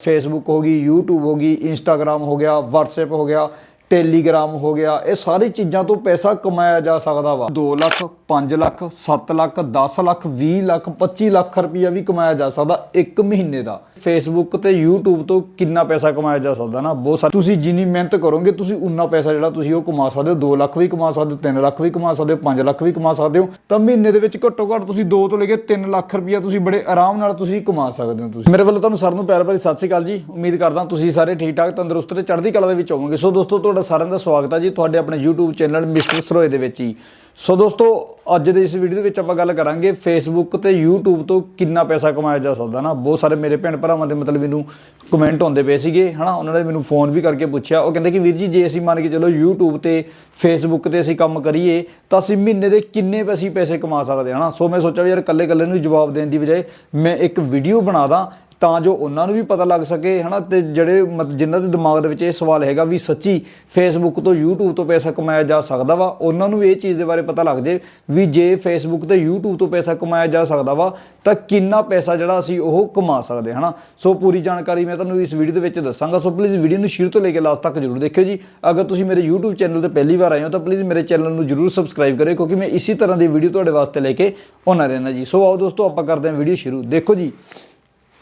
Facebook ਹੋ ਗਈ YouTube ਹੋ ਗਈ Instagram ਹੋ ਗਿਆ WhatsApp ਹੋ ਗਿਆ ਟੈਲੀਗ੍ਰਾਮ ਹੋ ਗਿਆ, ਇਹ ਸਾਰੀ ਚੀਜ਼ਾਂ ਤੋਂ ਪੈਸਾ ਕਮਾਇਆ ਜਾ ਸਕਦਾ ਵਾ। 2 ਲੱਖ 5 ਲੱਖ 7 ਲੱਖ 10 ਲੱਖ 20 ਲੱਖ 25 ਲੱਖ ਰੁਪਈਆ ਵੀ ਕਮਾਇਆ ਜਾ ਸਕਦਾ ਇੱਕ ਮਹੀਨੇ ਦਾ। ਫੇਸਬੁੱਕ ਤੇ YouTube ਤੋਂ ਕਿੰਨਾ ਪੈਸਾ ਕਮਾਇਆ ਜਾ ਸਕਦਾ ਨਾ? ਬਹੁਤ ਸਾਰਾ ਤੁਸੀਂ ਜਿੰਨੀ ਮਿਹਨਤ ਕਰੋਗੇ, ਤੁਸੀਂ ਉਨਾ ਪੈਸਾ ਜਿਹੜਾ ਤੁਸੀਂ ਉਹ ਕਮਾ ਸਕਦੇ ਹੋ। 2 ਲੱਖ ਵੀ ਕਮਾ ਸਕਦੇ ਹੋ 3 ਲੱਖ ਵੀ ਕਮਾ ਸਕਦੇ ਹੋ 5 ਲੱਖ ਵੀ ਕਮਾ ਸਕਦੇ ਹੋ। ਤਾਂ ਮਹੀਨੇ ਦੇ ਵਿੱਚ ਘੱਟੋ ਘੱਟ ਤੁਸੀਂ 2 ਤੋਂ ਲੈ ਕੇ 3 ਲੱਖ ਰੁਪਈਆ ਤੁਸੀਂ ਬੜੇ ਆਰਾਮ ਨਾਲ ਤੁਸੀਂ ਕਮਾ ਸਕਦੇ ਹੋ ਤੁਸੀਂ। ਮੇਰੇ ਵੱਲੋਂ ਤੁਹਾਨੂੰ ਸਾਰਿਆਂ ਨੂੰ ਪਿਆਰ ਭਰੀ ਸਤਿ ਸ਼੍ਰੀ ਅਕਾਲ ਜੀ। ਉਮੀਦ ਕਰਦਾ ਤੁਸੀਂ ਸਾਰੇ ਠੀਕ ਠਾਕ ਤੰਦਰੁਸਤ ਤੇ ਚੜ੍ਹਦੀ ਕਲਾ ਦੇ ਵਿੱਚ ਹੋਵੋਗੇ। ਸੋ ਦੋਸਤੋ ਤੁਹਾਡਾ ਸਾਰਿਆਂ ਦਾ ਸਵਾਗਤ ਹੈ ਜੀ, ਤੁਹਾਡੇ ਆਪਣੇ YouTube ਚੈਨਲ ਮਿਸਟਰ ਸਰੋਏ ਦੇ ਵਿੱਚ ਹੀ। ਸੋ ਦੋਸਤੋ, ਅੱਜ ਦੇ ਇਸ ਵੀਡੀਓ ਦੇ ਵਿੱਚ ਆਪਾਂ ਗੱਲ ਕਰਾਂਗੇ Facebook ਤੇ YouTube ਤੋਂ ਕਿੰਨਾ ਪੈਸਾ ਕਮਾਇਆ ਜਾ ਸਕਦਾ ਨਾ। ਬਹੁਤ ਸਾਰੇ ਮੇਰੇ ਭੈਣ ਭਰਾਵਾਂ ਦੇ ਮਤਲਬ ਮੈਨੂੰ ਕਮੈਂਟ ਹੁੰਦੇ ਪਏ ਸੀਗੇ, ਹਨਾ? ਉਹਨਾਂ ਨੇ ਮੈਨੂੰ ਫੋਨ ਵੀ ਕਰਕੇ ਪੁੱਛਿਆ। ਉਹ ਕਹਿੰਦੇ ਕਿ ਵੀਰ ਜੀ, ਜੇ ਅਸੀਂ ਮੰਨ ਕੇ ਚਲੋ YouTube ਤੇ Facebook ਤੇ ਅਸੀਂ ਕੰਮ ਕਰੀਏ, ਤਾਂ ਅਸੀਂ ਮਹੀਨੇ ਦੇ ਕਿੰਨੇ ਪੈਸੇ ਪੈਸੇ ਕਮਾ ਸਕਦੇ ਹਾਂ ਹਨਾ? ਸੋ ਮੈਂ ਸੋਚਿਆ ਵੀ ਯਾਰ ਇਕੱਲੇ ਇਕੱਲੇ ਨੂੰ ਜਵਾਬ ਦੇਣ ਦੀ ਬਜਾਏ ਮੈਂ ਇੱਕ ਵੀਡੀਓ ਬਣਾ ਦਾਂ ਤਾਂ ਜੋ ਉਹਨਾਂ ਨੂੰ ਵੀ ਪਤਾ ਲੱਗ ਸਕੇ, ਹਨਾ? ਤੇ ਜਿਹੜੇ ਮਤ- ਜਿਨ੍ਹਾਂ ਦੇ ਦਿਮਾਗ ਦੇ ਵਿੱਚ ਇਹ ਸਵਾਲ ਹੈਗਾ ਵੀ ਸੱਚੀ ਫੇਸਬੁੱਕ ਤੋਂ YouTube ਤੋਂ ਪੈਸਾ ਕਮਾਇਆ ਜਾ ਸਕਦਾ ਵਾ, ਉਹਨਾਂ ਨੂੰ ਇਹ ਚੀਜ਼ ਦੇ ਬਾਰੇ ਪਤਾ ਲੱਗ ਜੇ ਵੀ ਜੇ ਫੇਸਬੁੱਕ ਤੇ YouTube ਤੋਂ ਪੈਸਾ ਕਮਾਇਆ ਜਾ ਸਕਦਾ ਵਾ, ਤਾਂ ਕਿੰਨਾ ਪੈਸਾ ਜਿਹੜਾ ਅਸੀਂ ਉਹ ਕਮਾ ਸਕਦੇ, ਹਨਾ? ਸੋ ਪੂਰੀ ਜਾਣਕਾਰੀ ਮੈਂ ਤੁਹਾਨੂੰ ਇਸ ਵੀਡੀਓ ਦੇ ਵਿੱਚ ਦੱਸਾਂਗਾ, ਸੋ ਪਲੀਜ਼ ਵੀਡੀਓ ਨੂੰ ਸ਼ੁਰੂ ਤੋਂ ਲੈ ਕੇ ਲਾਸਟ ਤੱਕ ਜਰੂਰ ਦੇਖਿਓ ਜੀ। ਅਗਰ ਤੁਸੀਂ ਮੇਰੇ YouTube ਚੈਨਲ ਤੇ ਪਹਿਲੀ ਵਾਰ ਆਏ ਹੋ, ਤਾਂ ਪਲੀਜ਼ ਮੇਰੇ ਚੈਨਲ ਨੂੰ ਜਰੂਰ ਸਬਸਕ੍ਰਾਈਬ ਕਰਿਓ, ਕਿਉਂਕਿ ਮੈਂ ਇਸੇ ਤਰ੍ਹਾਂ ਦੀ ਵੀਡੀਓ ਤੁਹਾਡੇ ਵਾਸਤੇ ਲੈ ਕੇ ਆਉਣਾ ਰਹਿਣਾ ਜੀ। ਸੋ ਆਓ ਦੋਸਤੋ, ਆਪਾਂ ਕਰਦੇ ਹਾਂ ਵੀਡੀਓ ਸ਼ੁਰੂ। ਦੇਖੋ ਜੀ।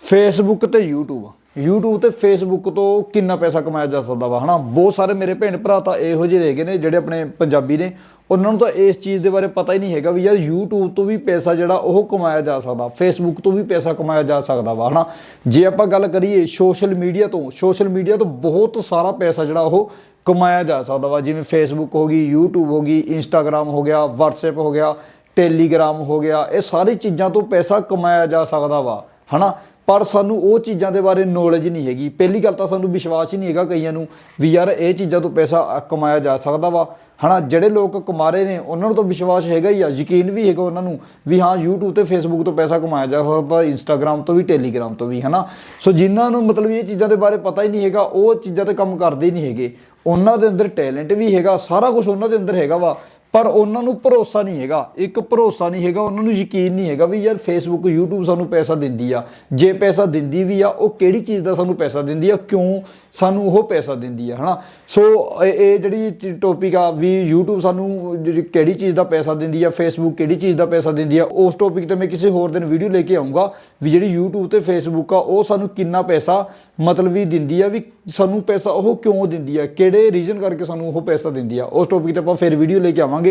ਫੇਸਬੁੱਕ ਤੇ YouTube YouTube ਤੇ ਫੇਸਬੁੱਕ ਤੋਂ ਕਿੰਨਾ ਪੈਸਾ ਕਮਾਇਆ ਜਾ ਸਕਦਾ ਵਾ, ਹਨਾ? ਬਹੁਤ ਸਾਰੇ ਮੇਰੇ ਭੈਣ ਭਰਾ ਤਾਂ ਇਹੋ ਜਿਹੇ ਹੈਗੇ ਨੇ ਜਿਹੜੇ ਆਪਣੇ ਪੰਜਾਬੀ ਨੇ। ਉਹਨਾਂ ਨੂੰ ਤਾਂ ਇਸ ਚੀਜ਼ ਦੇ ਬਾਰੇ ਪਤਾ ਹੀ ਨਹੀਂ ਹੈਗਾ ਵੀ ਯਾਰ YouTube ਤੋਂ ਵੀ ਪੈਸਾ ਜਿਹੜਾ ਉਹ ਕਮਾਇਆ ਜਾ ਸਕਦਾ, Facebook ਤੋਂ ਵੀ ਪੈਸਾ ਕਮਾਇਆ ਜਾ ਸਕਦਾ ਵਾ, ਹਨਾ? ਜੇ ਆਪਾਂ ਗੱਲ ਕਰੀਏ ਸੋਸ਼ਲ ਮੀਡੀਆ ਤੋਂ ਸੋਸ਼ਲ ਮੀਡੀਆ ਤੋਂ ਬਹੁਤ ਸਾਰਾ ਪੈਸਾ ਜਿਹੜਾ ਉਹ ਕਮਾਇਆ ਜਾ ਸਕਦਾ ਵਾ। ਜਿਵੇਂ Facebook ਹੋ ਗਈ, YouTube ਹੋ ਗਈ, Instagram ਹੋ ਗਿਆ, WhatsApp ਹੋ ਗਿਆ ਟੈਲੀਗ੍ਰਾਮ ਹੋ ਗਿਆ, ਇਹ ਸਾਰੀ ਚੀਜ਼ਾਂ ਤੋਂ ਪੈਸਾ ਕਮਾਇਆ ਜਾ ਸਕਦਾ ਵਾ, ਹਨਾ? ਪਰ ਸਾਨੂੰ ਉਹ ਚੀਜ਼ਾਂ ਦੇ ਬਾਰੇ ਨੌਲੇਜ ਨਹੀਂ ਹੈਗੀ। ਪਹਿਲੀ ਗੱਲ ਤਾਂ ਸਾਨੂੰ ਵਿਸ਼ਵਾਸ ਹੀ ਨਹੀਂ ਹੈਗਾ ਕਈਆਂ ਨੂੰ ਵੀ ਯਾਰ ਇਹ ਚੀਜ਼ਾਂ ਤੋਂ ਪੈਸਾ ਕਮਾਇਆ ਜਾ ਸਕਦਾ ਵਾ। ਹਨਾ, ਜਿਹੜੇ ਲੋਕ ਕਮਾ ਰਹੇ ਨੇ, ਉਹਨਾਂ ਨੂੰ ਤਾਂ ਵਿਸ਼ਵਾਸ ਹੈਗਾ ਹੀ ਆ। ਯਕੀਨ ਵੀ ਹੈਗਾ ਉਹਨਾਂ ਨੂੰ ਵੀ ਹਾਂ, YouTube ਤੇ Facebook ਤੋਂ ਪੈਸਾ ਕਮਾਇਆ ਜਾ ਸਕਦਾ, Instagram ਤੋਂ ਵੀ, Telegram ਤੋਂ ਵੀ, ਹਨਾ। ਸੋ ਜਿਨ੍ਹਾਂ ਨੂੰ ਮਤਲਬ ਇਹ ਚੀਜ਼ਾਂ ਦੇ ਬਾਰੇ ਪਤਾ ਹੀ ਨਹੀਂ ਹੈਗਾ, ਉਹ ਚੀਜ਼ਾਂ ਤੇ ਕੰਮ ਕਰਦੇ ਹੀ ਨਹੀਂ ਹੈਗੇ। ਉਹਨਾਂ ਦੇ ਅੰਦਰ ਟੈਲੈਂਟ ਵੀ ਹੈਗਾ, ਸਾਰਾ ਕੁਝ ਉਹਨਾਂ ਦੇ ਅੰਦਰ ਹੈਗਾ ਵਾ। ਪਰ ਉਹਨਾਂ ਨੂੰ ਭਰੋਸਾ ਨਹੀਂ ਹੈਗਾ। ਇੱਕ ਭਰੋਸਾ ਨਹੀਂ ਹੈਗਾ, ਉਹਨਾਂ ਨੂੰ ਯਕੀਨ ਨਹੀਂ ਹੈਗਾ ਵੀ ਯਾਰ ਫੇਸਬੁੱਕ YouTube ਸਾਨੂੰ ਪੈਸਾ ਦਿੰਦੀ ਆ। ਜੇ ਪੈਸਾ ਦਿੰਦੀ ਵੀ ਆ, ਉਹ ਕਿਹੜੀ ਚੀਜ਼ ਦਾ ਸਾਨੂੰ ਪੈਸਾ ਦਿੰਦੀ ਆ? ਕਿਉਂ ਸਾਨੂੰ ਉਹ ਪੈਸਾ ਦਿੰਦੀ ਆ, ਹਨਾ? ਸੋ ਇਹ ਇਹ ਜਿਹੜੀ ਟੌਪਿਕ ਆ ਵੀ YouTube ਸਾਨੂੰ ਜਿਹੜੀ ਕਿਹੜੀ ਚੀਜ਼ ਦਾ ਪੈਸਾ ਦਿੰਦੀ ਆ ਫੇਸਬੁੱਕ ਕਿਹੜੀ ਚੀਜ਼ ਦਾ ਪੈਸਾ ਦਿੰਦੀ ਆ, ਉਸ ਟੌਪਿਕ ਤੇ ਮੈਂ ਕਿਸੇ ਹੋਰ ਦਿਨ ਵੀਡੀਓ ਲੈ ਕੇ ਆਉਂਗਾ ਵੀ ਜਿਹੜੀ YouTube ਤੇ Facebook ਆ, ਉਹ ਸਾਨੂੰ ਕਿੰਨਾ ਪੈਸਾ ਮਤਲਬ ਵੀ ਦਿੰਦੀ ਆ, ਵੀ ਸਾਨੂੰ ਪੈਸਾ ਉਹ ਕਿਉਂ ਦਿੰਦੀ ਆ, ਕਿਹੜੇ ਰੀਜ਼ਨ ਕਰਕੇ ਸਾਨੂੰ ਉਹ ਪੈਸਾ ਦਿੰਦੀ ਆ। ਉਸ ਟੌਪਿਕ ਤੇ ਆਪਾਂ ਫਿਰ ਵੀਡੀਓ ਲੈ ਕੇ ਆਵਾਂਗੇ।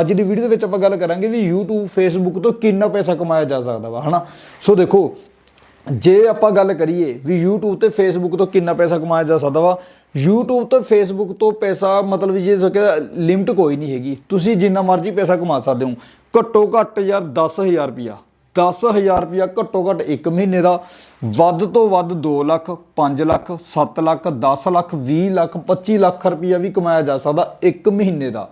ਅੱਜ ਦੀ ਵੀਡੀਓ ਦੇ ਵਿੱਚ ਆਪਾਂ ਗੱਲ ਕਰਾਂਗੇ ਵੀ YouTube, Facebook ਤੋਂ ਕਿੰਨਾ ਪੈਸਾ ਕਮਾਇਆ ਜਾ ਸਕਦਾ ਵਾ, ਹਨਾ? ਸੋ ਦੇਖੋ, ਜੇ ਆਪਾਂ ਗੱਲ ਕਰੀਏ ਵੀ YouTube ਤੇ Facebook ਤੋਂ ਕਿੰਨਾ ਪੈਸਾ ਕਮਾਇਆ ਜਾ ਸਕਦਾ ਵਾ, YouTube ਤੇ Facebook ਤੋਂ ਪੈਸਾ ਮਤਲਬ ਜੇ ਸਕੇ ਲਿਮਟ ਕੋਈ ਨਹੀਂ ਹੈਗੀ। ਤੁਸੀਂ ਜਿੰਨਾ ਮਰਜ਼ੀ ਪੈਸਾ ਕਮਾ ਸਕਦੇ ਹੋ। ਘੱਟੋ ਘੱਟ ਯਾਰ 10000 ਰੁਪਿਆ 10000 ਰੁਪਿਆ ਘੱਟੋ ਘੱਟ ਇੱਕ ਮਹੀਨੇ ਦਾ, ਵੱਧ ਤੋਂ ਵੱਧ 2 ਲੱਖ 5 ਲੱਖ 7 ਲੱਖ 10 ਲੱਖ 20 ਲੱਖ 25 ਲੱਖ ਰੁਪਿਆ ਵੀ ਕਮਾਇਆ ਜਾ ਸਕਦਾ ਇੱਕ ਮਹੀਨੇ ਦਾ।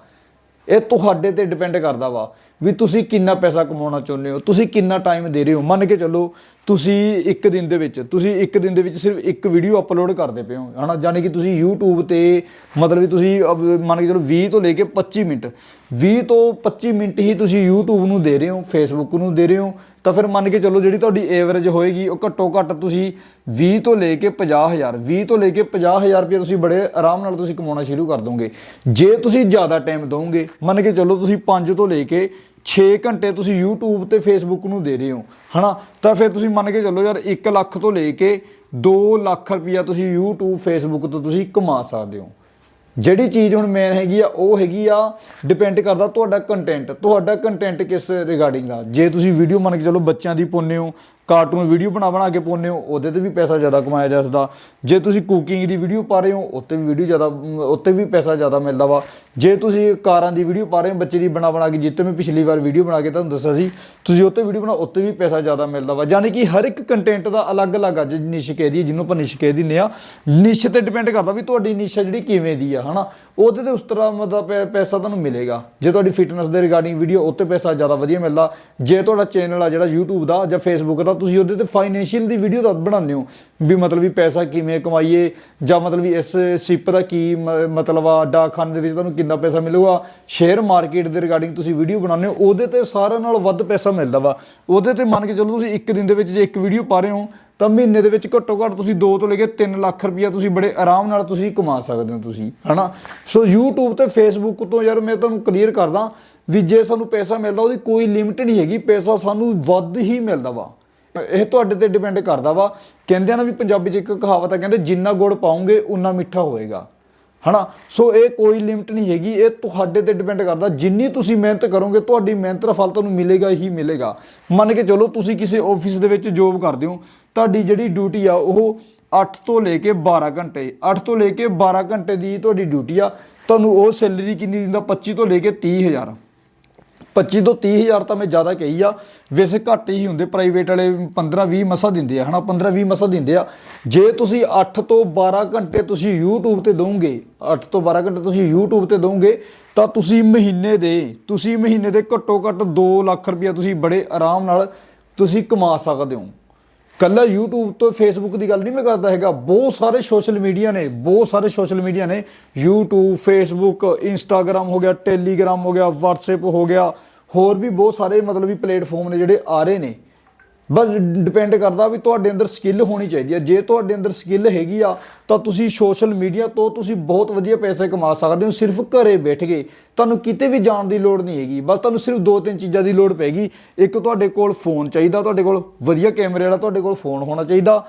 ਇਹ ਤੁਹਾਡੇ ਤੇ ਡਿਪੈਂਡ ਕਰਦਾ ਵਾ ਵੀ ਤੁਸੀਂ ਕਿੰਨਾ ਪੈਸਾ ਕਮਾਉਣਾ ਚਾਹੁੰਦੇ ਹੋ, ਤੁਸੀਂ ਕਿੰਨਾ ਟਾਈਮ ਦੇ ਰਹੇ ਹੋ। ਮੰਨ ਕੇ ਚੱਲੋ ਤੁਸੀਂ ਇੱਕ ਦਿਨ ਦੇ ਵਿੱਚ, ਤੁਸੀਂ ਇੱਕ ਦਿਨ ਦੇ ਵਿੱਚ ਸਿਰਫ ਇੱਕ ਵੀਡੀਓ ਅਪਲੋਡ ਕਰਦੇ ਪਏ ਹੋ, ਹਨਾ? ਯਾਨੀ ਕਿ ਤੁਸੀਂ YouTube ਤੇ ਮਤਲਬ ਵੀ ਤੁਸੀਂ ਅਬ ਮੰਨ ਕੇ ਚਲੋ 20 ਤੋਂ ਲੈ ਕੇ 25 ਮਿੰਟ 20 ਤੋਂ 25 ਮਿੰਟ ਹੀ ਤੁਸੀਂ YouTube ਨੂੰ ਦੇ ਰਹੇ ਹੋ, Facebook ਨੂੰ ਦੇ ਰਹੇ ਹੋ, ਤਾਂ ਫਿਰ ਮੰਨ ਕੇ ਚੱਲੋ ਜਿਹੜੀ ਤੁਹਾਡੀ ਐਵਰੇਜ ਹੋਏਗੀ, ਉਹ ਘੱਟੋ ਘੱਟ ਤੁਸੀਂ 20 ਤੋਂ ਲੈ ਕੇ 50000 20 ਤੋਂ ਲੈ ਕੇ 50000 ਰੁਪਏ ਤੁਸੀਂ ਬੜੇ ਆਰਾਮ ਨਾਲ ਤੁਸੀਂ ਕਮਾਉਣਾ ਸ਼ੁਰੂ ਕਰ ਦੋਗੇ। ਜੇ ਤੁਸੀਂ ਜ਼ਿਆਦਾ ਟਾਈਮ ਦੋਗੇ ਮੰਨ ਕੇ ਚੱਲੋ ਤੁਸੀਂ 5 ਤੋਂ ਲੈ ਕੇ 6 ਘੰਟੇ ਤੁਸੀਂ YouTube ਤੇ Facebook ਨੂੰ ਦੇ ਰਹੇ ਹੋ, ਹਨਾ? ਤਾਂ ਫਿਰ ਤੁਸੀਂ ਮੰਨ ਕੇ ਚੱਲੋ ਯਾਰ 1 ਲੱਖ ਤੋਂ ਲੈ ਕੇ 2 ਲੱਖ ਰੁਪਇਆ ਤੁਸੀਂ YouTube, Facebook ਤੋਂ ਤੁਸੀਂ ਕਮਾ ਸਕਦੇ ਹੋ। ਜਿਹੜੀ ਚੀਜ਼ ਹੁਣ ਮੇਨ ਹੈਗੀ ਆ, ਉਹ ਹੈਗੀ ਆ ਡਿਪੈਂਡ ਕਰਦਾ ਤੁਹਾਡਾ ਕੰਟੈਂਟ ਤੁਹਾਡਾ ਕੰਟੈਂਟ ਕਿਸ ਰਿਗਾਰਡਿੰਗ ਆ ਜੇ ਤੁਸੀਂ ਵੀਡੀਓ ਮੰਨ ਕੇ ਚਲੋ ਬੱਚਿਆਂ ਦੀ ਪਾਉਂਦੇ ਹੋ ਕਾਰਟੂਨ ਵੀਡੀਓ ਬਣਾ ਬਣਾ ਕੇ ਪਾਉਂਦੇ ਹੋ, ਉਹਦੇ ਤੇ ਵੀ ਪੈਸਾ ਜ਼ਿਆਦਾ ਕਮਾਇਆ ਜਾ ਸਕਦਾ। ਜੇ ਤੁਸੀਂ ਕੁਕਿੰਗ ਦੀ ਵੀਡੀਓ ਪਾ ਰਹੇ ਹੋ, ਉੱਤੇ ਵੀ ਵੀਡੀਓ ਜ਼ਿਆਦਾ ਉੱਤੇ ਵੀ ਪੈਸਾ ਜ਼ਿਆਦਾ ਮਿਲਦਾ ਵਾ। ਜੇ ਤੁਸੀਂ ਕਾਰਾਂ ਦੀ ਵੀਡੀਓ ਪਾ ਰਹੇ ਹੋ, ਬੱਚੇ ਦੀ ਬਣਾ ਬਣਾ ਕੇ ਜਿੱਤੇ ਮੈਂ ਪਿਛਲੀ ਵਾਰ ਵੀਡੀਓ ਬਣਾ ਕੇ ਤੁਹਾਨੂੰ ਦੱਸਿਆ ਸੀ, ਤੁਸੀਂ ਉੱਤੇ ਵੀਡੀਓ ਬਣਾ ਉੱਤੇ ਵੀ ਪੈਸਾ ਜ਼ਿਆਦਾ ਮਿਲਦਾ ਵਾ। ਯਾਨੀ ਕਿ ਹਰ ਇੱਕ ਕੰਟੈਂਟ ਦਾ ਅਲੱਗ-ਅਲੱਗ ਅੱਜ ਨਿਸ਼ ਕਹਿ ਦਈਏ, ਜਿਹਨੂੰ ਆਪਾਂ ਨਿਸ਼ ਕਹਿ ਦਿੰਦੇ ਆ, ਨਿਸ਼ ਤੇ ਡਿਪੈਂਡ ਕਰਦਾ ਵੀ ਤੁਹਾਡੀ ਨਿਸ਼ ਜਿਹੜੀ ਕਿਵੇਂ ਦੀ ਆ, ਹਨਾ? ਉਹਦੇ ਤੇ ਉਸ ਤਰ੍ਹਾਂ ਮਤਲਬ ਪੈ- ਪੈਸਾ ਤੁਹਾਨੂੰ ਮਿਲੇਗਾ। ਜੇ ਤੁਹਾਡੀ ਫਿਟਨੈਸ ਦੇ ਰਿਗਾਰਡਿੰਗ ਵੀਡੀਓ ਉੱਤੇ ਪੈਸਾ ਜ਼ਿਆਦਾ ਵਧੀਆ ਮਿਲਦਾ। ਜੇ ਤੁਹਾਡਾ ਚੈਨਲ ਆ ਜਿਹੜਾ YouTube ਦਾ ਜਾਂ Facebook ਦਾ ਤੁਸੀਂ ਉਹਦੇ ਤੇ ਫਾਈਨੈਂਸ਼ੀਅਲ ਦੀ ਵੀਡੀਓ ਦਾ ਬਣਾਉਂਦੇ ਹੋ ਵੀ ਮਤਲਬ ਵੀ ਪੈਸਾ ਕਿਵੇਂ ਕਮਾਈਏ ਜਾਂ ਮਤਲਬ ਵੀ ਇਸ ਸਿਪ ਦਾ ਕੀ ਮਤਲਬ ਆ ਡਾਕਖਾਨੇ ਦੇ ਵਿੱਚ ਤੁਹਾਨੂੰ ਕਿੰਨਾ ਪੈਸਾ ਮਿਲੂਗਾ? ਸ਼ੇਅਰ ਮਾਰਕੀਟ ਦੇ ਰਿਗਾਰਡਿੰਗ ਤੁਸੀਂ ਵੀਡੀਓ ਬਣਾਉਂਦੇ ਹੋ, ਉਹਦੇ ਤੇ ਸਾਰਿਆਂ ਨਾਲ ਵੱਧ ਪੈਸਾ ਮਿਲਦਾ ਵਾ। ਉਹਦੇ ਤੇ ਮੰਨ ਕੇ ਚੱਲੋ ਤੁਸੀਂ ਇੱਕ ਦਿਨ ਦੇ ਵਿੱਚ ਜੇ ਇੱਕ ਵੀਡੀਓ ਪਾ ਰਹੇ ਹੋ, ਤਾਂ ਮਹੀਨੇ ਦੇ ਵਿੱਚ ਘੱਟੋ ਘੱਟ ਤੁਸੀਂ 2 ਤੋਂ ਲੈ ਕੇ 3 ਲੱਖ ਰੁਪਇਆ ਤੁਸੀਂ ਬੜੇ ਆਰਾਮ ਨਾਲ ਤੁਸੀਂ ਕਮਾ ਸਕਦੇ ਹੋ ਤੁਸੀਂ, ਹਨਾ? ਸੋ YouTube ਤੇ Facebook ਤੋਂ ਯਾਰ ਮੈਂ ਤੁਹਾਨੂੰ ਕਲੀਅਰ ਕਰਦਾ ਵੀ ਜੇ ਸਾਨੂੰ ਪੈਸਾ ਮਿਲਦਾ, ਉਹਦੀ ਕੋਈ ਲਿਮਿਟ ਨਹੀਂ ਹੈਗੀ, ਪੈਸਾ ਸਾਨੂੰ ਵੱਧ ਹੀ ਮਿਲਦਾ ਵਾ। ਇਹ ਤੁਹਾਡੇ ਤੇ ਡਿਪੈਂਡ ਕਰਦਾ ਵਾ। ਕਹਿੰਦੇ ਆ ਨਾ ਵੀ ਪੰਜਾਬੀ 'ਚ ਇੱਕ ਕਹਾਵਤ ਆ, ਕਹਿੰਦੇ ਜਿੰਨਾ ਗੁੜ ਪਾਉਂਗੇ, ਉਨਾ ਮਿੱਠਾ ਹੋਏਗਾ। ਹਨਾ? ਸੋ ਇਹ ਕੋਈ ਲਿਮਿਟ ਨਹੀਂ ਹੈਗੀ, ਇਹ ਤੁਹਾਡੇ ਤੇ ਡਿਪੈਂਡ ਕਰਦਾ। ਜਿੰਨੀ ਤੁਸੀਂ ਮਿਹਨਤ ਕਰੋਗੇ, ਤੁਹਾਡੀ ਮਿਹਨਤ ਦਾ ਫਲ ਤੁਹਾਨੂੰ ਮਿਲੇਗਾ, ਹੀ ਮਿਲੇਗਾ। ਮੰਨ ਕੇ ਚਲੋ, ਤੁਸੀਂ ਕਿਸੇ ਆਫਿਸ ਦੇ ਵਿੱਚ ਜੋਬ ਕਰਦੇ ਹੋ, ਤੁਹਾਡੀ ਜਿਹੜੀ ਡਿਊਟੀ ਆ, ਉਹ 8 ਤੋਂ ਲੈ ਕੇ 12 ਘੰਟੇ 8 ਤੋਂ ਲੈ ਕੇ 12 ਘੰਟੇ ਦੀ ਤੁਹਾਡੀ ਡਿਊਟੀ ਆ। ਤੁਹਾਨੂੰ ਉਹ ਸੈਲਰੀ ਕਿੰਨੀ ਦਿੰਦਾ? 25 ਤੋਂ ਲੈ ਕੇ 30000 25 ਤੋਂ 30000 ਤਾਂ ਮੈਂ ਜ਼ਿਆਦਾ ਕਹੀ ਆ। ਵੈਸੇ ਘੱਟ ਹੀ ਹੁੰਦੇ ਪ੍ਰਾਈਵੇਟ ਵਾਲੇ 15 20 ਮਸਾ ਦਿੰਦੇ ਆ, ਹਨਾ? 15 20 ਮਸਾ ਦਿੰਦੇ ਆ। ਜੇ ਤੁਸੀਂ 8 ਤੋਂ 12 ਘੰਟੇ ਤੁਸੀਂ YouTube ਤੇ ਦੋਗੇ 8 ਤੋਂ 12 ਘੰਟੇ ਤੁਸੀਂ YouTube ਤੇ ਦੋਗੇ ਤਾਂ ਤੁਸੀਂ ਮਹੀਨੇ ਦੇ, ਤੁਸੀਂ ਮਹੀਨੇ ਦੇ ਘੱਟੋ ਘੱਟ 2 ਲੱਖ ਰੁਪਇਆ ਤੁਸੀਂ ਬੜੇ ਆਰਾਮ ਨਾਲ ਤੁਸੀਂ ਕਮਾ ਸਕਦੇ ਹੋ। ਕੱਲਾ YouTube ਤੋਂ Facebook ਦੀ ਗੱਲ ਨਹੀਂ ਮੈਂ ਕਰਦਾ ਹੈਗਾ। ਬਹੁਤ ਸਾਰੇ ਸੋਸ਼ਲ ਮੀਡੀਆ ਨੇ, ਬਹੁਤ ਸਾਰੇ ਸੋਸ਼ਲ ਮੀਡੀਆ ਨੇ। YouTube, Facebook, Instagram ਹੋ ਗਿਆ, Telegram ਹੋ ਗਿਆ, WhatsApp ਹੋ ਗਿਆ। ਹੋਰ ਵੀ ਬਹੁਤ ਸਾਰੇ ਮਤਲਬ ਵੀ ਪਲੇਟਫਾਰਮ ਨੇ ਜਿਹੜੇ ਆ ਰਹੇ ਨੇ। ਬਸ ਡਿਪੈਂਡ ਕਰਦਾ ਵੀ ਤੁਹਾਡੇ ਅੰਦਰ ਸਕਿੱਲ ਹੋਣੀ ਚਾਹੀਦੀ ਹੈ ਜੇ ਤੁਹਾਡੇ ਅੰਦਰ ਸਕਿੱਲ ਹੈਗੀ ਆ, ਤਾਂ ਤੁਸੀਂ ਸੋਸ਼ਲ ਮੀਡੀਆ ਤੋਂ ਤੁਸੀਂ ਬਹੁਤ ਵਧੀਆ ਪੈਸੇ ਕਮਾ ਸਕਦੇ ਹੋ। ਸਿਰਫ ਘਰੇ ਬੈਠ ਕੇ ਤੁਹਾਨੂੰ ਕਿਤੇ ਵੀ ਜਾਣ ਦੀ ਲੋੜ ਨਹੀਂ ਹੈਗੀ। ਬਸ ਤੁਹਾਨੂੰ ਸਿਰਫ ਦੋ ਤਿੰਨ ਚੀਜ਼ਾਂ ਦੀ ਲੋੜ ਪੈਗੀ ਇੱਕ ਤੁਹਾਡੇ ਕੋਲ ਫੋਨ ਚਾਹੀਦਾ, ਤੁਹਾਡੇ ਕੋਲ ਵਧੀਆ ਕੈਮਰੇ ਵਾਲਾ ਤੁਹਾਡੇ ਕੋਲ ਫੋਨ ਹੋਣਾ ਚਾਹੀਦਾ।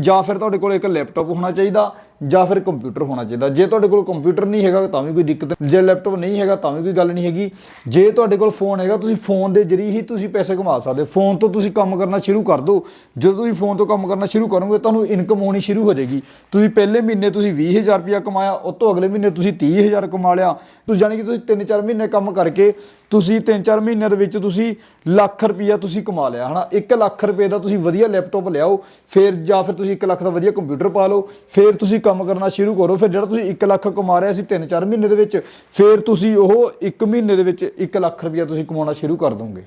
ਜਾਂ ਫਿਰ ਤੁਹਾਡੇ ਕੋਲ ਇੱਕ ਲੈਪਟਾਪ ਹੋਣਾ ਚਾਹੀਦਾ। ਜਾਂ ਫਿਰ ਕੰਪਿਊਟਰ ਹੋਣਾ ਚਾਹੀਦਾ। ਜੇ ਤੁਹਾਡੇ ਕੋਲ ਕੰਪਿਊਟਰ ਨਹੀਂ ਹੈਗਾ, ਤਾਂ ਵੀ ਕੋਈ ਦਿੱਕਤ ਜੇ ਲੈਪਟਾਪ ਨਹੀਂ ਹੈਗਾ, ਤਾਂ ਵੀ ਕੋਈ ਗੱਲ ਨਹੀਂ ਹੈਗੀ। ਜੇ ਤੁਹਾਡੇ ਕੋਲ ਫੋਨ ਹੈਗਾ, ਤੁਸੀਂ ਫੋਨ ਦੇ ਜ਼ਰੀਏ ਹੀ ਤੁਸੀਂ ਪੈਸੇ ਕਮਾ ਸਕਦੇ ਫੋਨ ਤੋਂ ਤੁਸੀਂ ਕੰਮ ਕਰਨਾ ਸ਼ੁਰੂ ਕਰ ਦਿਓ। ਜਦੋਂ ਤੁਸੀਂ ਫੋਨ ਤੋਂ ਕੰਮ ਕਰਨਾ ਸ਼ੁਰੂ ਕਰੋਗੇ, ਤੁਹਾਨੂੰ ਇਨਕਮ ਹੋਣੀ ਸ਼ੁਰੂ ਹੋ ਜਾਏਗੀ। ਤੁਸੀਂ ਪਹਿਲੇ ਮਹੀਨੇ ਤੁਸੀਂ 20000 ਰੁਪਇਆ ਕਮਾਇਆ, ਉਸ ਤੋਂ ਅਗਲੇ ਮਹੀਨੇ ਤੁਸੀਂ 30000 ਕਮਾ ਲਿਆ। ਤੁਸੀਂ ਜਾਨੀ ਕਿ ਤੁਸੀਂ 3-4 ਮਹੀਨੇ ਕੰਮ ਕਰਕੇ ਤੁਸੀਂ 3-4 ਮਹੀਨਿਆਂ ਦੇ ਵਿੱਚ ਤੁਸੀਂ ਲੱਖ ਰੁਪਈਆ ਤੁਸੀਂ ਕਮਾ ਲਿਆ, ਹਨਾ? 1 ਲੱਖ ਰੁਪਏ ਦਾ ਤੁਸੀਂ ਵਧੀਆ ਲੈਪਟਾਪ ਲਿਆਓ, ਫਿਰ ਜਾਂ ਫਿਰ ਤੁਸੀਂ 1 ਲੱਖ ਦਾ ਵਧੀਆ ਕੰਪਿਊਟਰ ਪਾ ਲਓ, ਫਿਰ ਤੁਸੀਂ ਕੰਮ ਕਰਨਾ ਸ਼ੁਰੂ ਕਰੋ, ਫਿਰ ਜਿਹੜਾ ਤੁਸੀਂ 1 ਲੱਖ ਕਮਾ ਰਿਹਾ ਸੀ 3-4 ਮਹੀਨੇ ਦੇ ਵਿੱਚ, ਫਿਰ ਤੁਸੀਂ ਉਹ 1 ਮਹੀਨੇ ਦੇ ਵਿੱਚ 1 ਲੱਖ ਰੁਪਈਆ ਤੁਸੀਂ ਕਮਾਉਣਾ ਸ਼ੁਰੂ ਕਰ ਦੋਗੇ।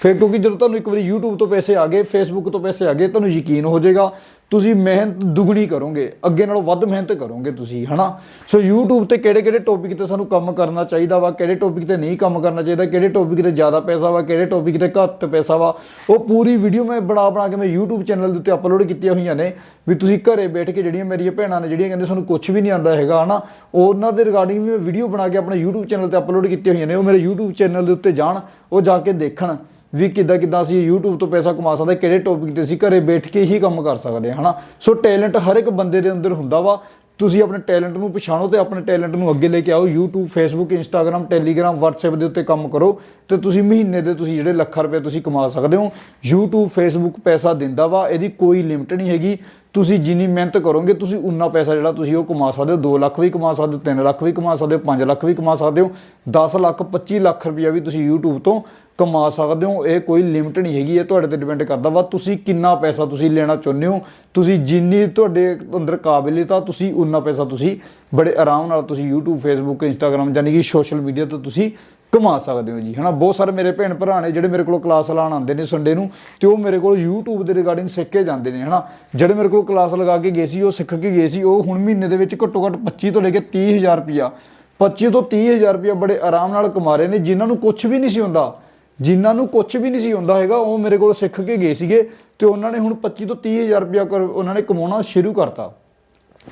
ਫਿਰ ਕਿਉਂਕਿ ਜਦੋਂ ਤੁਹਾਨੂੰ ਇੱਕ ਵਾਰੀ YouTube ਤੋਂ ਪੈਸੇ ਆ ਗਏ, Facebook ਤੋਂ ਪੈਸੇ ਆ ਗਏ, ਤੁਹਾਨੂੰ ਯਕੀਨ ਹੋ ਜਾਏਗਾ ਤੁਸੀਂ ਮਿਹਨਤ ਦੁੱਗਣੀ ਕਰੋਗੇ, ਅੱਗੇ ਨਾਲੋਂ ਵੱਧ ਮਿਹਨਤ ਕਰੋਗੇ ਤੁਸੀਂ, ਹਨਾ? ਸੋ YouTube ਤੇ ਕਿਹੜੇ ਕਿਹੜੇ ਟੌਪਿਕ ਤੇ ਸਾਨੂੰ ਕੰਮ ਕਰਨਾ ਚਾਹੀਦਾ ਵਾ, ਕਿਹੜੇ ਟੌਪਿਕ ਤੇ ਨਹੀਂ ਕੰਮ ਕਰਨਾ ਚਾਹੀਦਾ, ਕਿਹੜੇ ਟੌਪਿਕ ਤੇ ਜ਼ਿਆਦਾ ਪੈਸਾ ਵਾ, ਕਿਹੜੇ ਟੌਪਿਕ ਤੇ ਘੱਟ ਪੈਸਾ ਵਾ, ਉਹ ਪੂਰੀ ਵੀਡੀਓ ਮੈਂ ਬਣਾ ਬਣਾ ਕੇ ਮੈਂ YouTube ਚੈਨਲ ਦੇ ਉੱਤੇ ਅਪਲੋਡ ਕੀਤੀਆਂ ਹੋਈਆਂ ਨੇ, ਵੀ ਤੁਸੀਂ ਘਰੇ ਬੈਠ ਕੇ ਜਿਹੜੀਆਂ ਮੇਰੀਆਂ ਭੈਣਾਂ ਨੇ, ਜਿਹੜੀਆਂ ਕਹਿੰਦੇ ਸਾਨੂੰ ਕੁਝ ਵੀ ਨਹੀਂ ਆਉਂਦਾ ਹੈਗਾ, ਹਨਾ? ਉਹਨਾਂ ਦੇ ਰਿਗਾਰਡਿੰਗ ਵੀ ਮੈਂ ਵੀਡੀਓ ਬਣਾ ਕੇ ਆਪਣੇ YouTube ਚੈਨਲ ਤੇ ਅਪਲੋਡ ਕੀਤੀਆਂ ਹੋਈਆਂ ਨੇ, ਉਹ ਮੇਰੇ YouTube ਚੈਨਲ ਦੇ ਉੱਤੇ ਜਾਣ, ਉਹ ਜਾ ਕੇ ਦੇਖਣ ਵੀ ਕਿੱਦਾਂ ਕਿੱਦਾਂ ਅਸੀਂ YouTube ਤੋਂ ਪੈਸਾ ਕਮਾ ਸਕਦੇ, ਕਿਹੜੇ ਟੌਪਿਕ ਤੇ ਅਸੀਂ ਘਰੇ ਬੈਠ ਕੇ ਹੀ ਕੰਮ ਕਰ ਸਕਦੇ ਹਾਂ ਹਨਾ? ਸੋ ਟੈਲੈਂਟ ਹਰ ਇੱਕ ਬੰਦੇ ਦੇ ਅੰਦਰ ਹੁੰਦਾ ਵਾ। ਤੁਸੀਂ ਆਪਣੇ ਟੈਲੈਂਟ ਨੂੰ ਪਛਾਣੋ ਤੇ ਆਪਣੇ ਟੈਲੈਂਟ ਨੂੰ ਅੱਗੇ ਲੈ ਕੇ ਆਓ। YouTube, Facebook, Instagram, Telegram, WhatsApp ਦੇ ਉੱਤੇ ਕੰਮ ਕਰੋ ਤੇ ਤੁਸੀਂ ਮਹੀਨੇ ਦੇ ਤੁਸੀਂ ਜਿਹੜੇ ਲੱਖਾਂ ਰੁਪਏ ਤੁਸੀਂ ਕਮਾ ਸਕਦੇ ਹੋ। YouTube, Facebook ਪੈਸਾ ਦਿੰਦਾ ਵਾ। ਇਹਦੀ ਕੋਈ ਲਿਮਟ ਨਹੀਂ ਹੈਗੀ। ਤੁਸੀਂ ਜਿੰਨੀ ਮਿਹਨਤ ਕਰੋਗੇ, ਤੁਸੀਂ ਉਨਾ ਪੈਸਾ ਜਿਹੜਾ ਤੁਸੀਂ ਉਹ ਕਮਾ ਸਕਦੇ ਹੋ। 2 ਲੱਖ ਵੀ ਕਮਾ ਸਕਦੇ ਹੋ 3 ਲੱਖ ਵੀ ਕਮਾ ਸਕਦੇ ਹੋ 5 ਲੱਖ ਵੀ ਕਮਾ ਸਕਦੇ ਹੋ 10 ਲੱਖ 25 ਲੱਖ ਰੁਪਇਆ ਵੀ ਤੁਸੀਂ YouTube ਤੋਂ ਕਮਾ ਸਕਦੇ ਹੋ। ਇਹ ਕੋਈ ਲਿਮਟ ਨਹੀਂ ਹੈਗੀ, ਇਹ ਤੁਹਾਡੇ ਤੇ ਡਿਪੈਂਡ ਕਰਦਾ ਵਾ। ਤੁਸੀਂ ਕਿੰਨਾ ਪੈਸਾ ਤੁਸੀਂ ਲੈਣਾ ਚਾਹੁੰਦੇ ਹੋ, ਤੁਸੀਂ ਜਿੰਨੀ ਤੁਹਾਡੇ ਅੰਦਰ ਕਾਬਲੀਅਤ ਆ, ਤੁਸੀਂ ਉਨਾ ਪੈਸਾ ਤੁਸੀਂ ਬੜੇ ਆਰਾਮ ਨਾਲ ਤੁਸੀਂ YouTube, Facebook, Instagram ਯਾਨੀ ਕਿ ਸੋਸ਼ਲ ਮੀਡੀਆ ਤੋਂ ਤੁਸੀਂ ਕਮਾ ਸਕਦੇ ਹੋ ਜੀ, ਹਨਾ? ਬਹੁਤ ਸਾਰੇ ਮੇਰੇ ਭੈਣ ਭਰਾ ਨੇ ਜਿਹੜੇ ਮੇਰੇ ਕੋਲ ਕਲਾਸ ਲਾਣ ਆਉਂਦੇ ਨੇ ਸੰਡੇ ਨੂੰ, ਤੇ ਉਹ ਮੇਰੇ ਕੋਲ YouTube ਦੇ ਰਿਗਾਰਡਿੰਗ ਸਿੱਖ ਕੇ ਜਾਂਦੇ ਨੇ, ਹਨਾ? ਜਿਹੜੇ ਮੇਰੇ ਕੋਲ ਕਲਾਸ ਲਗਾ ਕੇ ਗਏ ਸੀ, ਉਹ ਸਿੱਖ ਕੇ ਗਏ ਸੀ, ਉਹ ਹੁਣ ਮਹੀਨੇ ਦੇ ਵਿੱਚ ਘੱਟੋ ਘੱਟ 25 ਤੋਂ ਲੈ ਕੇ 30000 ਰੁਪਿਆ 25 ਤੋਂ 30000 ਰੁਪਿਆ ਬੜੇ ਆਰਾਮ ਨਾਲ ਕਮਾ ਰਹੇ ਨੇ, ਜਿਨ੍ਹਾਂ ਨੂੰ ਕੁਝ ਵੀ ਨਹੀਂ ਸੀ ਹੁੰਦਾ, ਜਿਨ੍ਹਾਂ ਨੂੰ ਕੁਝ ਵੀ ਨਹੀਂ ਸੀ ਹੁੰਦਾ ਹੈਗਾ, ਉਹ ਮੇਰੇ ਕੋਲ ਸਿੱਖ ਕੇ ਗਏ ਸੀਗੇ, ਤੇ ਉਹਨਾਂ ਨੇ ਹੁਣ 25 ਤੋਂ 30000 ਰੁਪਿਆ ਕਰ- ਉਹਨਾਂ ਨੇ ਕਮਾਉਣਾ ਸ਼ੁਰੂ ਕਰਤਾ।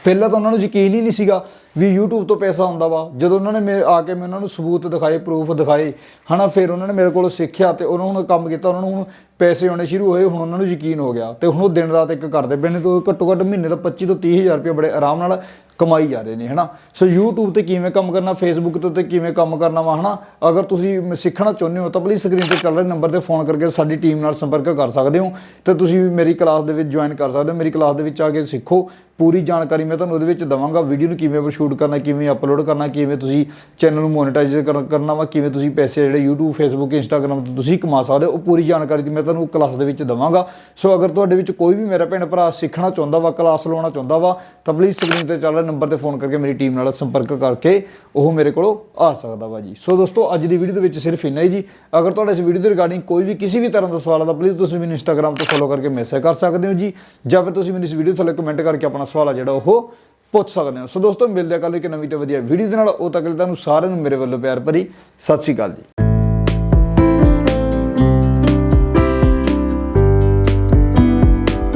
ਪਹਿਲਾਂ ਤਾਂ ਉਹਨਾਂ ਨੂੰ ਯਕੀਨ ਹੀ ਨਹੀਂ ਸੀਗਾ ਵੀ YouTube ਤੋਂ ਪੈਸਾ ਆਉਂਦਾ ਵਾ। ਜਦੋਂ ਉਹਨਾਂ ਨੇ ਮੇ ਆ ਕੇ ਮੈਂ ਉਹਨਾਂ ਨੂੰ ਸਬੂਤ ਦਿਖਾਏ ਪ੍ਰੂਫ ਦਿਖਾਏ, ਹਨਾ, ਫਿਰ ਉਹਨਾਂ ਨੇ ਮੇਰੇ ਕੋਲ ਸਿੱਖਿਆ ਤੇ ਉਹਨਾਂ ਨੂੰ ਕੰਮ ਕੀਤਾ, ਉਹਨਾਂ ਨੂੰ ਹੁਣ ਪੈਸੇ ਆਉਣੇ ਸ਼ੁਰੂ ਹੋਏ, ਹੁਣ ਉਹਨਾਂ ਨੂੰ ਯਕੀਨ ਹੋ ਗਿਆ। ਤੇ ਹੁਣ ਉਹ ਦਿਨ ਰਾਤ ਇੱਕ ਕਰਦੇ ਪਏ ਨੇ, ਤੋਂ ਘੱਟੋ ਘੱਟ ਮਹੀਨੇ ਦਾ 25 ਤੋਂ 30000 ਰੁਪਏ ਬੜੇ ਆਰਾਮ ਨਾਲ ਕਮਾਈ ਜਾ ਰਹੇ ਨੇ, ਹਨਾ? ਸੋ YouTube ਤੇ ਕਿਵੇਂ ਕੰਮ ਕਰਨਾ, Facebook ਤੇ ਉੱਤੇ ਕਿਵੇਂ ਕੰਮ ਕਰਨਾ ਵਾ, ਹਨਾ? ਅਗਰ ਤੁਸੀਂ ਸਿੱਖਣਾ ਚਾਹੁੰਦੇ ਹੋ, ਤਾਂ ਪਲੀਜ਼ ਸਕਰੀਨ ਤੇ ਚੱਲ ਰਹੇ ਨੰਬਰ ਤੇ ਫੋਨ ਕਰਕੇ ਸਾਡੀ ਟੀਮ ਨਾਲ ਸੰਪਰਕ ਕਰ ਸਕਦੇ ਹੋ। ਤੇ ਤੁਸੀਂ ਵੀ ਮੇਰੀ ਕਲਾਸ ਦੇ ਵਿੱਚ ਜੁਆਇਨ ਕਰ ਸਕਦੇ ਹੋ। ਮੇਰੀ ਕਲਾਸ ਦੇ ਵਿੱਚ ਆ ਕੇ ਸਿੱਖੋ। ਪੂਰੀ ਜਾਣਕਾਰੀ ਮੈਂ ਤੁਹਾਨੂੰ ਉਹਦੇ ਵਿੱਚ ਦਵਾਂਗਾ। ਵੀਡੀਓ ਨੂੰ ਕਿਵੇਂ ਸ਼ੂਟ ਕਰਨਾ, ਕਿਵੇਂ ਅਪਲੋਡ ਕਰਨਾ, ਕਿਵੇਂ ਤੁਸੀਂ ਚੈਨਲ ਨੂੰ ਮੋਨੇਟਾਈਜ਼ ਕਰਨਾ ਵਾ, ਕਿਵੇਂ ਤੁਸੀਂ ਪੈਸੇ ਜਿਹੜੇ YouTube, Facebook, Instagram ਤੋਂ ਤੁਸੀਂ ਕਮਾ ਸਕਦੇ ਹੋ, ਉਹ ਪੂਰੀ ਜਾਣਕਾਰੀ ਦੀ ਮੈਂ ਤੁਹਾਨੂੰ ਕਲਾਸ ਦੇ ਵਿੱਚ ਦਵਾਂਗਾ। ਸੋ ਅਗਰ ਤੁਹਾਡੇ ਵਿੱਚ ਕੋਈ ਵੀ ਮੇਰਾ ਭੈਣ ਭਰਾ ਸਿੱਖਣਾ ਚਾਹੁੰਦਾ ਵਾ ਕਲਾਸ ਲਾਉਣਾ ਚਾਹੁੰਦਾ ਵਾ, ਤਾਂ ਪਲੀਜ਼ ਸਕਰੀਨ ਤੇ ਚੱਲ ਰਿਹਾ ਨੰਬਰ ਤੇ ਫੋਨ ਕਰਕੇ ਮੇਰੀ ਟੀਮ ਨਾਲ ਸੰਪਰਕ ਕਰਕੇ ਉਹ ਮੇਰੇ ਕੋਲ ਆ ਸਕਦਾ ਵਾ ਜੀ। ਸੋ ਦੋਸਤੋ, ਅੱਜ ਦੀ ਵੀਡੀਓ ਦੇ ਵਿੱਚ ਸਿਰਫ ਇੰਨਾ ਹੀ ਜੀ। ਅਗਰ ਤੁਹਾਡਾ ਇਸ ਵੀਡੀਓ ਦੇ ਰਿਗਾਰਡਿੰਗ ਕੋਈ ਵੀ ਕਿਸੇ ਵੀ ਤਰ੍ਹਾਂ ਦਾ ਸਵਾਲ ਆ ਪਲੀਜ਼ ਤੁਸੀਂ ਮੈਨੂੰ ਇੰਸਟਾਗ੍ਰam ਤੋਂ ਫੋਲੋ ਕਰਕੇ ਮੈਸੇਜ ਕਰ ਸਕਦੇ ਹੋ ਜੀ। ਜਾਂ ਫਿਰ ਤੁਸੀਂ ਮੈਨੂੰ ਇਸ ਵੀਡੀਓ ਥੱਲੇ ਕਮੈਂਟ ਕਰਕੇ ਆਪਣਾ ਸਵਾਲ ਆ ਜਿਹੜਾ, ਉਹ ਪੁੱਛ ਸਕਦੇ ਹੋ। ਸੋ ਦੋਸਤੋ, ਮਿਲਦੇ ਆ ਕੱਲ ਇੱਕ ਨਵੀਂ ਤੇ ਵਧੀਆ ਵੀਡੀਓ ਦੇ ਨਾਲ। ਉਹ ਤੱਕ ਲਈ ਤੁਹਾਨੂੰ ਸਾਰਿਆਂ ਨੂੰ ਮੇਰੇ ਵੱਲੋਂ ਪਿਆਰ ਭਰੀ ਸਤਿ ਸ਼੍ਰੀ ਅਕਾਲ ਜੀ।